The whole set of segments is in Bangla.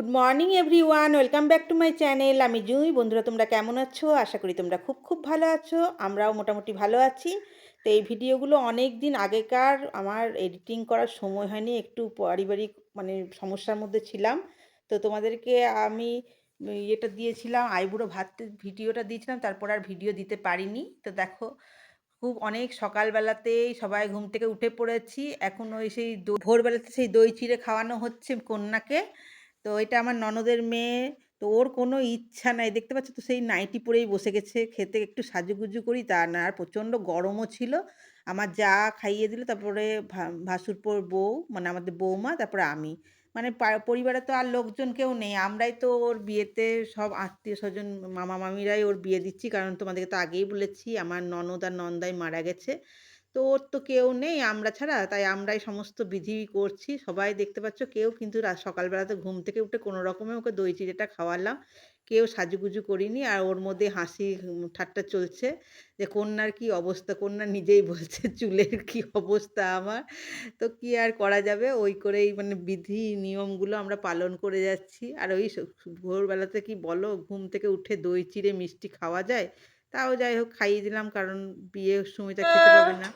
Good morning everyone welcome back to my channel আমি জুই। বন্ধুরা, তোমরা কেমন আছো? আশা করি তোমরা খুব খুব ভালো আছো। আমরাও মোটামুটি ভালো আছি। তো এই ভিডিওগুলো অনেক দিন আগেকার আমার এডিটিং করার সময় হয়নি। একটু পারিবারিক মানে সমস্যার মধ্যে ছিলাম। তো তোমাদেরকে আমি ইয়েটা দিয়েছিলাম, আইবুড়ো ভাত ভিডিওটা দিয়েছিলাম। তারপর আর ভিডিও দিতে পারিনি। তো দেখো, খুব অনেক সকালবেলাতেই সবাই ঘুম থেকে উঠে পড়েছি। এখন ওই সেই ভোরবেলাতে সেই দই চিড়ে খাওয়ানো হচ্ছে কন্যাকে। তো এটা আমার ননদের মেয়ে, তো ওর কোনো ইচ্ছা নাই। দেখতে পাচ্ছ তো সেই নাইটি পরেই বসে গেছে। খেতে একটু সাজুগুজু করি, তা না, আর প্রচণ্ড গরমও ছিল। আমার যা খাইয়ে দিল, তারপরে ভাসুরপোর বউ মানে আমাদের বৌমা, তারপরে আমি। মানে পরিবারে তো আর লোকজন কেউ নেই। আমরাই তো ওর বিয়েতে সব আত্মীয় স্বজন মামা মামিরাই ওর বিয়ে দিচ্ছি। কারণ তোমাদেরকে তো আগেই বলেছি, আমার ননদ আর নন্দাই মারা গেছে। তো ওর তো কেউ নেই, আমরা ছাড়া। তাই আমরাই সমস্ত বিধি করছি। সবাই দেখতে পাচ্ছ, কেউ কিন্তু সকালবেলাতে ঘুম থেকে উঠে কোনো রকমে ওকে দই চিড়েটা খাওয়ালাম। কেউ সাজুগুজু করিনি আর ওর মধ্যে হাসি ঠাট্টা চলছে যে, কন্যার কি অবস্থা? কন্যা নিজেই বলছে, চুলের কি অবস্থা আমার? তো কি আর করা যাবে? ওই করেই মানে বিধি, নিয়মগুলো আমরা পালন করে যাচ্ছি। আর ওই ভোরবেলাতে কি বলো? ঘুম থেকে উঠে দই চিড়ে মিষ্টি খাওয়া যায়? তাও যাই হোক খাইয়ে দিলাম কারণ বিয়ের সময় তো খেতে পাবে না।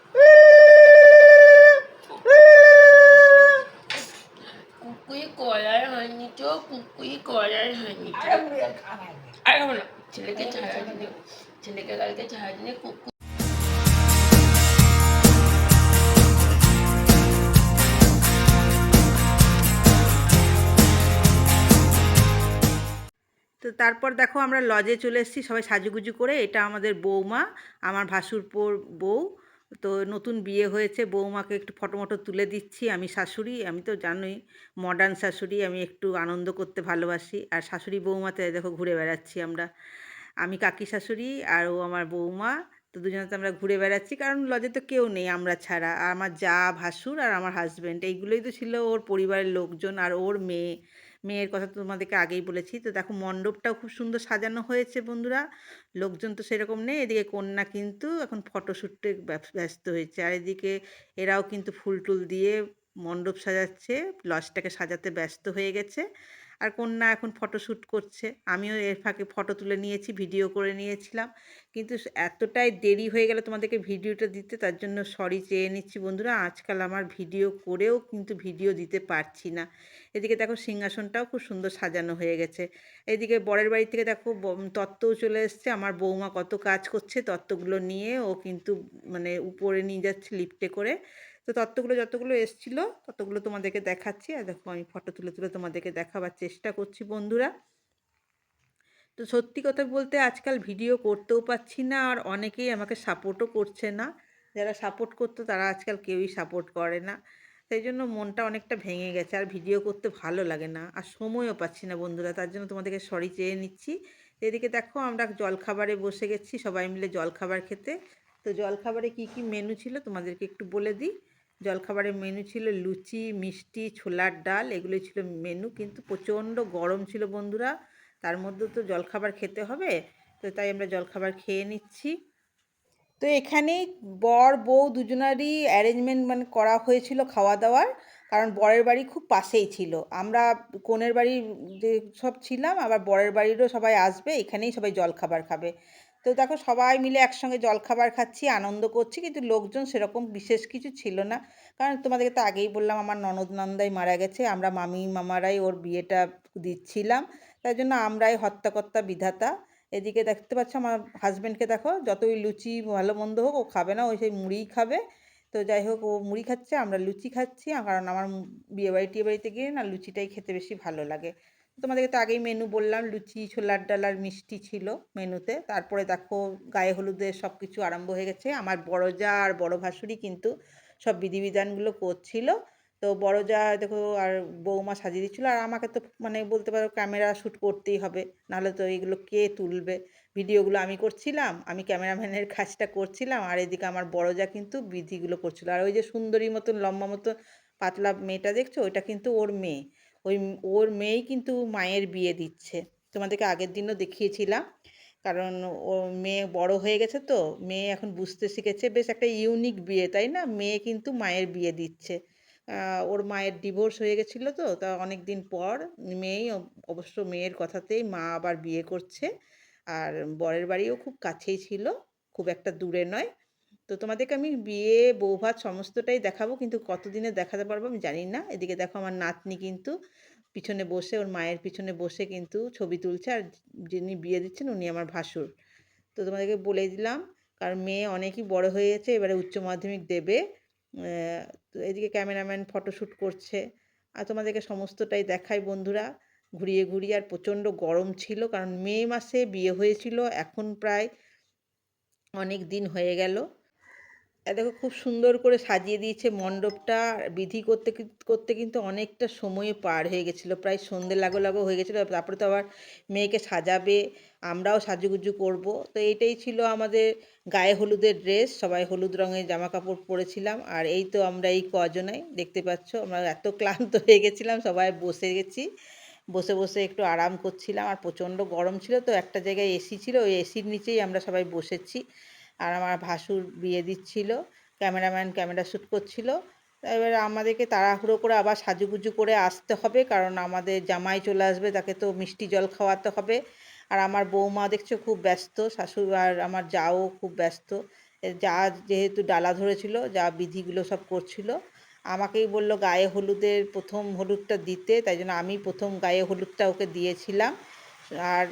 কুকুই করার হয়নি তো কুকুই করার হয়নি আর ছেলেকে ছাড়া ছেলেকে কালকে ছাড়া দিলে কুকুর তো তারপর দেখো আমরা লজে চলে এসেছি, সবাই সাজুগুজু করে, এটা আমাদের বৌমা, আমার ভাসুরপোর বউ। তো নতুন বিয়ে হয়েছে, বৌমাকে একটু ফটো মটো তুলে দিচ্ছি, আমি শাশুড়ি, আমি তো জানোই মডার্ন শাশুড়ি, আমি একটু আনন্দ করতে ভালোবাসি। আর শাশুড়ি বৌমাতে দেখো ঘুরে বেড়াচ্ছি আমরা। আমি কাকি শাশুড়ি, আর ও আমার বৌমা, তো দুজনে তো আমরা ঘুরে বেড়াচ্ছি, কারণ লজে তো কেউ নেই আমরা ছাড়া। আর আমার যা ভাসুর আর আমার হাজব্যান্ড এইগুলোই তো ছিল ওর পরিবারের লোকজন আর ওর মেয়ে। মেয়ের কথা তো তোমাদেরকে আগেই বলেছি। তো দেখো মণ্ডপটাও খুব সুন্দর সাজানো হয়েছে বন্ধুরা। লোকজন তো সেরকম নেই, এদিকে কন্যা কিন্তু এখন ফটোশ্যুটে ব্যস্ত হয়েছে। আর এদিকে এরাও কিন্তু ফুল টুল দিয়ে মণ্ডপ সাজাচ্ছে, লজটাকে সাজাতে ব্যস্ত হয়ে গেছে। আর কন্যা এখন ফটোশ্যুট করছে। আমিও এর ফাঁকে ফটো তুলে নিয়েছি ভিডিও করে নিয়েছিলাম। কিন্তু এতটাই দেরি হয়ে গেল তোমাদেরকে ভিডিওটা দিতে, তার জন্য সরি চেয়ে নিচ্ছি বন্ধুরা। আজকাল আমার ভিডিও করেও কিন্তু ভিডিও দিতে পারছি না। এদিকে দেখো সিংহাসনটাও খুব সুন্দর সাজানো হয়ে গেছে। এদিকে বরের বাড়ি থেকে দেখো তত্ত্বও চলে এসছে। আমার বৌমা কত কাজ করছে তত্ত্বগুলো নিয়ে ও কিন্তু মানে উপরে নিয়ে যাচ্ছে লিফটে করে। তো তত্ত্বগুলো যতগুলো এসছিল, ততগুলো তোমাদেরকে দেখাচ্ছি। আর দেখো, আমি ফটো তুলে তুলে তোমাদেরকে দেখাবার চেষ্টা করছি বন্ধুরা। তো সত্যি কথা বলতে আজকাল ভিডিও করতেও পারছি না, আর অনেকেই আমাকে সাপোর্টও করছে না। যারা সাপোর্ট করতো, তারা আজকাল কেউই সাপোর্ট করে না। সেই জন্য মনটা অনেকটা ভেঙে গেছে, আর ভিডিও করতে ভালো লাগে না, আর সময়ও পাচ্ছি না বন্ধুরা। তার জন্য তোমাদেরকে সরি চেয়ে নিচ্ছি। এদিকে দেখো, আমরা জলখাবারে বসে গেছি, সবাই মিলে জলখাবার খেতে। তো জলখাবারে কি কি মেনু ছিল, তোমাদেরকে একটু বলে দিই। জলখাবারের মেনু ছিল লুচি, মিষ্টি, ছোলার ডাল এগুলোই ছিল মেনু কিন্তু প্রচণ্ড গরম ছিল বন্ধুরা। তার মধ্যে তো জলখাবার খেতে হবে, তো তাই আমরা জলখাবার খেয়ে নিচ্ছি। তো এখানেই বর, বউ দুজনারই অ্যারেঞ্জমেন্ট মানে করা হয়েছিল খাওয়া দাওয়ার কারণ বরের বাড়ি খুব পাশেই ছিল। আমরা কনের বাড়ি যে সব ছিলাম, আবার বরের বাড়িরও সবাই আসবে, এখানেই সবাই জলখাবার খাবে। তো দেখো সবাই মিলে একসঙ্গে জলখাবার খাচ্ছি, আনন্দ করছি, কিন্তু লোকজন সেরকম বিশেষ কিছু ছিল না। কারণ তোমাদেরকে তো আগেই বললাম, আমার ননদ নন্দাই মারা গেছে, আমরা মামি মামারাই ওর বিয়েটা দিচ্ছিলাম। তাই জন্য আমরাই হত্যাকর্তা বিধাতা। এদিকে দেখতে পাচ্ছ আমার হাজব্যান্ডকে দেখো, যতই লুচি ভালো মন্দ হোক, ও খাবে না ওই সেই মুড়িই খাবে। তো যাই হোক, ও মুড়ি খাচ্ছে, আমরা লুচি খাচ্ছি, কারণ আমার মু- বিয়েবাড়ি টিয়েবাড়িতে গিয়ে না লুচিটাই খেতে বেশি ভালো লাগে। তোমাদেরকে তো আগেই মেনু বললাম, লুচি, ছোলার ডাল আর মিষ্টি ছিল মেনুতে তারপরে দেখো গায়ে হলুদের সব কিছু আরম্ভ হয়ে গেছে। আমার বড় যা আর বড় ভাসুরই কিন্তু সব বিধিবিধানগুলো করছিল। তো বড় যা দেখো আর বৌমা সাজিয়ে দিচ্ছিল। আর আমাকে তো মানে বলতে পারো ক্যামেরা শ্যুট করতেই হবে। নাহলে তো এগুলো কে তুলবে? ভিডিওগুলো আমি করছিলাম, আমি ক্যামেরাম্যানের কাজটা করছিলাম। আর এদিকে আমার বড় যা কিন্তু বিধিগুলো করছিল। আর ওই যে সুন্দরী মতন, লম্বা মতন, পাতলা মেয়েটা দেখছ? ওইটা কিন্তু ওর মেয়ে। ওই ওর মেয়েই কিন্তু মায়ের বিয়ে দিচ্ছে। তোমাদেরকে আগের দিনও দেখিয়েছিলাম। কারণ ও মেয়ে বড় হয়ে গেছে তো, মেয়ে এখন বুঝতে শিখেছে। বেশ একটা ইউনিক বিয়ে, তাই না? মেয়ে কিন্তু মায়ের বিয়ে দিচ্ছে। ওর মায়ের ডিভোর্স হয়ে গেছিল তো, তা অনেক দিন পর মেয়েই অবশ্য মেয়ের কথাতেই মা আবার বিয়ে করছে। আর বরের বাড়িও খুব কাছেই ছিল, খুব একটা দূরে নয়। তো তোমাদেরকে আমি বিয়ে বৌভাত সমস্তটাই দেখাবো, কিন্তু কতদিনে দেখাতে পারব আমি জানি না। এদিকে দেখো আমার নাতনি কিন্তু পিছনে বসে, ওর মায়ের পিছনে বসে কিন্তু ছবি তুলছে আর যিনি বিয়ে দিচ্ছেন উনি আমার ভাসুর। তো তোমাদেরকে বলে দিলাম, কারণ মেয়ে অনেকই বড় হয়ে গেছে এবারে উচ্চ মাধ্যমিক দেবে। তো এদিকে ক্যামেরাম্যান ফটোশ্যুট করছে। আর তোমাদেরকে সমস্তটাই দেখাই বন্ধুরা, ঘুরিয়ে ঘুরিয়ে। আর প্রচণ্ড গরম ছিল, কারণ মে মাসে বিয়ে হয়েছিল, এখন প্রায় অনেক দিন হয়ে গেল। দেখো খুব সুন্দর করে সাজিয়ে দিয়েছে মণ্ডপটা। বিধি করতে করতে কিন্তু অনেকটা সময় পার হয়ে গেছিল। প্রায় সন্ধে লাগো লাগো হয়ে গেছিল, তারপরে তো আবার মেয়েকে সাজাবে, আমরাও সাজুগুজু করব। তো এইটাই ছিল আমাদের গায়ে হলুদের ড্রেস সবাই হলুদ রঙের জামা কাপড় পরেছিলাম। আর এই তো আমরা এই কজনাই, দেখতে পাচ্ছ? আমরা এত ক্লান্ত হয়ে গেছিলাম, সবাই বসে গেছি। বসে বসে একটু আরাম করছিলাম। আর প্রচণ্ড গরম ছিল তো, একটা জায়গায় এসি ছিল, ওই এসির নিচেই আমরা সবাই বসেছি। আর আমার ভাসুর বিয়ে দিচ্ছিল, ক্যামেরাম্যান ক্যামেরা শ্যুট করছিল। এবার আমাদেরকে তাড়াহুড়ো করে আবার সাজুগুজু করে আসতে হবে, কারণ আমাদের জামাই চলে আসবে, তাকে তো মিষ্টি জল খাওয়াতে হবে। আর আমার বৌমা দেখছ খুব ব্যস্ত, শাশুড় আর আমার যাও খুব ব্যস্ত। যা যেহেতু ডালা ধরেছিল, যা বিধিগুলো সব করছিল। আমাকেই বলল গায়ে হলুদের প্রথম হলুদটা দিতে, তাই জন্য আমি প্রথম গায়ে হলুদটা ওকে দিয়েছিলাম। আর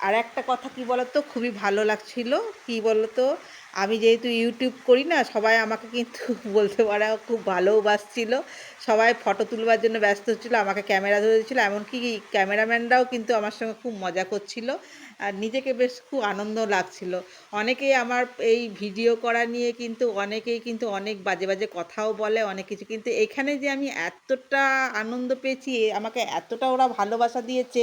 আর একটা কথা কি বলতো? খুবই ভালো লাগছিল। কি বলতো? আমি যেহেতু ইউটিউব করি না, সবাই আমাকে কিন্তু বলতে পারে খুব ভালোবাসছিল সবাই ফটো তুলবার জন্য ব্যস্ত হচ্ছিল আমাকে ক্যামেরা ধরেছিল এমনকি ক্যামেরাম্যানরাও কিন্তু আমার সঙ্গে খুব মজা করছিল। আর নিজেকে বেশ খুব আনন্দ লাগছিল। অনেকেই আমার এই ভিডিও করা নিয়ে কিন্তু, অনেকেই কিন্তু অনেক বাজে বাজে কথাও বলে, অনেক কিছু। কিন্তু এখানে যে আমি এতটা আনন্দ পেয়েছি আমাকে এতটা ওরা ভালোবাসা দিয়েছে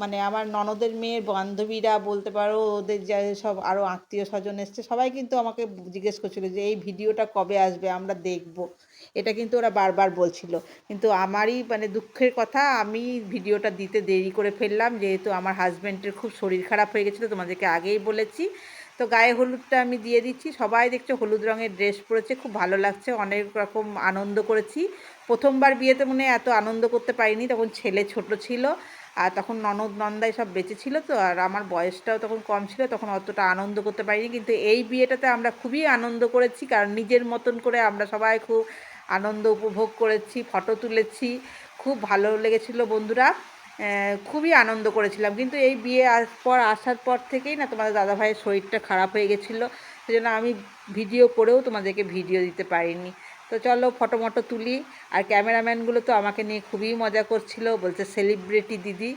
মানে আমার ননদের মেয়ের বান্ধবীরা বলতে পারো, ওদের যা সব আরও আত্মীয় স্বজন এসছে, সবাই কিন্তু আমাকে জিজ্ঞেস করছিল যে এই ভিডিওটা কবে আসবে, আমরা দেখব। এটা কিন্তু ওরা বারবার বলছিল। কিন্তু আমারই মানে দুঃখের কথা, আমি ভিডিওটা দিতে দেরি করে ফেললাম, যেহেতু আমার হাজব্যান্ডের খুব শরীর খারাপ হয়ে গেছিল তোমাদেরকে আগেই বলেছি। তো গায়ে হলুদটা আমি দিয়ে দিচ্ছি। সবাই দেখছ হলুদ রঙের ড্রেস পরেছে, খুব ভালো লাগছে, অনেক রকম আনন্দ করেছি। প্রথমবার বিয়েতে মনে এত আনন্দ করতে পারিনি, তখন ছেলে ছোট ছিল, আর তখন ননদ নন্দাই সব বেঁচে ছিল, তো আর আমার বয়সটাও তখন কম ছিল, তখন অতটা আনন্দ করতে পারিনি। কিন্তু এই বিয়েটাতে আমরা খুবই আনন্দ করেছি, কারণ নিজের মতন করে আমরা সবাই খুব আনন্দ উপভোগ করেছি, ফটো তুলেছি। খুব ভালো লেগেছিলো বন্ধুরা। খুবই আনন্দ করেছিলাম। কিন্তু এই বিয়ে পর আসার পর থেকেই না তোমাদের দাদাভাইয়ের শরীরটা খারাপ হয়ে গেছিল। সেই জন্য আমি ভিডিও করেও তোমাদেরকে ভিডিও দিতে পারিনি। তো চলো ফটো মটো তুলি। আর ক্যামেরাম্যানগুলো তো আমাকে নিয়ে খুবই মজা করছিল। বলছে সেলিব্রিটি দিদি।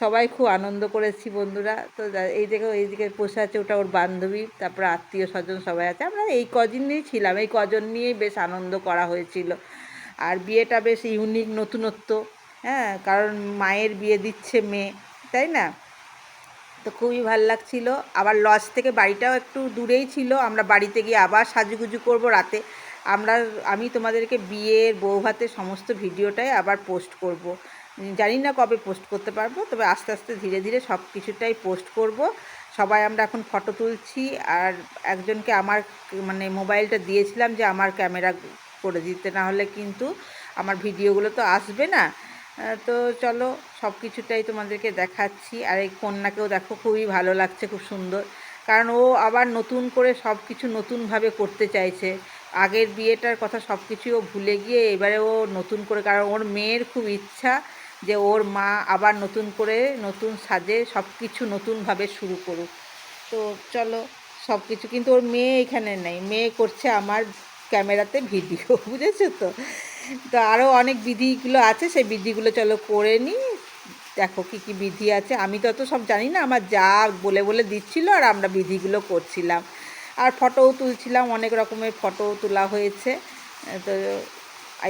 সবাই খুব আনন্দ করেছি বন্ধুরা। তো এই দেখো এইদিকে বসে আছে ওটা ওর বান্ধবী, তারপরে আত্মীয় স্বজন সবাই আছে। আমরা এই কদিন নিয়েই ছিলাম, এই কজন নিয়েই বেশ আনন্দ করা হয়েছিল। আর বিয়েটা বেশ ইউনিক নতুনত্ব হ্যাঁ কারণ মায়ের বিয়ে দিচ্ছে মেয়ে, তাই না? তো খুবই ভালো লাগছিল। আবার লজ থেকে বাড়িটাও একটু দূরেই ছিল, আমরা বাড়িতে গিয়ে আবার সাজুগুজু করব রাতে। আমরা, আমি তোমাদেরকে বিয়ের বৌভাতের সমস্ত ভিডিওটাই আবার পোস্ট করব। জানি না কবে পোস্ট করতে পারব, তবে আস্তে আস্তে ধীরে ধীরে সব কিছুটাই পোস্ট করব। সবাই আমরা এখন ফটো তুলছি আর একজনকে আমার মানে মোবাইলটা দিয়েছিলাম যে আমার ক্যামেরা করে দিতে, না হলে কিন্তু আমার ভিডিওগুলো তো আসবে না। তো চলো সব কিছুটাই তোমাদেরকে দেখাচ্ছি। আর এই কন্যাকেও দেখো খুবই ভালো লাগছে, খুব সুন্দর। কারণ ও আবার নতুন করে সব কিছু নতুনভাবে করতে চাইছে। আগের বিয়েটার কথা সব কিছুই ও ভুলে গিয়ে এবারে ও নতুন করে, কারণ ওর মেয়ের খুব ইচ্ছা। যে ওর মা আবার নতুন করে নতুন সাজে সব কিছু নতুনভাবে শুরু করুক। তো চলো সব কিছু কিন্তু ওর মেয়ে এখানে নেই। মেয়ে করছে আমার ক্যামেরাতে ভিডিও, বুঝেছ তো? তো আরও অনেক বিধিগুলো আছে, সেই বিধিগুলো চলো করে নিই দেখো কী কী বিধি আছে। আমি তো অত সব জানি না, আমার যা বলে বলে দিচ্ছিল আর আমরা বিধিগুলো করছিলাম। আর ফটোও তুলছিলাম, অনেক রকমের ফটো তোলা হয়েছে। তো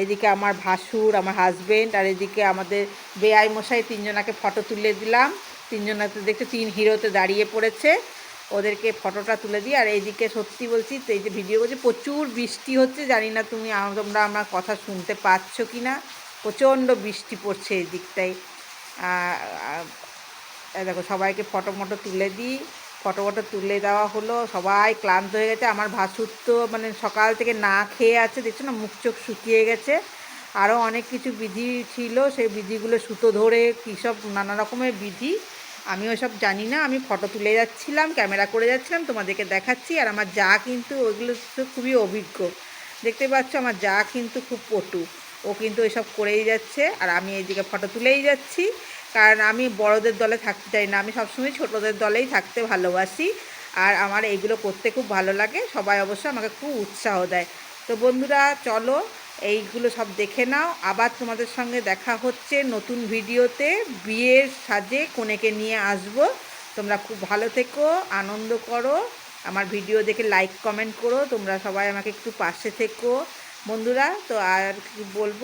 এইদিকে আমার ভাসুর, আমার হাজবেন্ড আর এদিকে আমাদের বেআই মশাই তিনজনাকে ফটো তুলে দিলাম। তিনজনাতে দেখতে তিন হিরোতে দাঁড়িয়ে পড়েছে। ওদেরকে ফটোটা তুলে দিই আর এইদিকে সত্যি বলছি, এই যে ভিডিও করছি, প্রচুর বৃষ্টি হচ্ছে, জানি না তুমি তোমরা আমার কথা শুনতে পাচ্ছ কি না প্রচণ্ড বৃষ্টি পড়ছে এই দিকটায় দেখো, সবাইকে ফটো মটো তুলে দিই। ফটো ফটো তুলে দেওয়া হলো, সবাই ক্লান্ত হয়ে গেছে। আমার ভাসুর তো মানে সকাল থেকে না খেয়ে আছে, দেখছ না? মুখ চোখ শুকিয়ে গেছে। আরও অনেক কিছু বিধি ছিল, সেই বিধিগুলো সুতো ধরে কী সব নানা রকমের বিধি। আমি ওসব জানি না, আমি ফটো তুলে যাচ্ছিলাম, ক্যামেরা করে যাচ্ছিলাম, তোমাদেরকে দেখাচ্ছি। আর আমার যা কিন্তু ওইগুলো তো খুবই অভিজ্ঞ। দেখতে পাচ্ছ, আমার যা কিন্তু খুব পটু। ও কিন্তু এসব করেই যাচ্ছে। আর আমি এইদিকে ফটো তুলেই যাচ্ছি। কারণ আমি বড়দের দলে থাকতে চাই না। আমি সবসময় ছোটদের দলেই থাকতে ভালোবাসি। আর আমার এইগুলো করতে খুব ভালো লাগে। সবাই অবশ্য আমাকে খুব উৎসাহ দেয়। তো বন্ধুরা, চলো এইগুলো সব দেখে নাও। আবার তোমাদের সঙ্গে দেখা হচ্ছে নতুন ভিডিওতে। বিয়ের সাজে কনেকে নিয়ে আসব। তোমরা খুব ভালো থেকো, আনন্দ করো। আমার ভিডিও দেখে লাইক কমেন্ট করো। তোমরা সবাই আমাকে একটু পাশে থেকো। বন্ধুরা, তো আর কি বলব?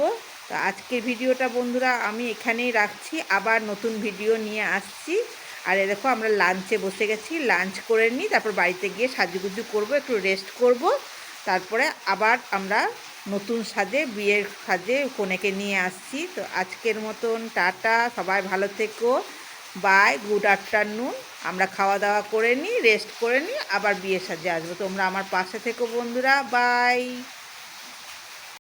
তো আজকের ভিডিওটা বন্ধুরা আমি এখানেই রাখছি। আবার নতুন ভিডিও নিয়ে আসছি। আর এ দেখো, আমরা লাঞ্চে বসে গেছি। লাঞ্চ করে নিই, তারপর বাড়িতে গিয়ে সাজুগুজু করব, একটু রেস্ট করব। তারপরে আবার আমরা নতুন সাজে, বিয়ের সাজে কনেকে নিয়ে আসছি। তো আজকের মতন টাটা, সবাই ভালো থেকো। বাই গুড আফটারনুন আমরা খাওয়া দাওয়া করে নিই রেস্ট করে নিই, আবার বিয়ের সাজে আসব। তোমরা আমার পাশে থেকো বন্ধুরা। বাই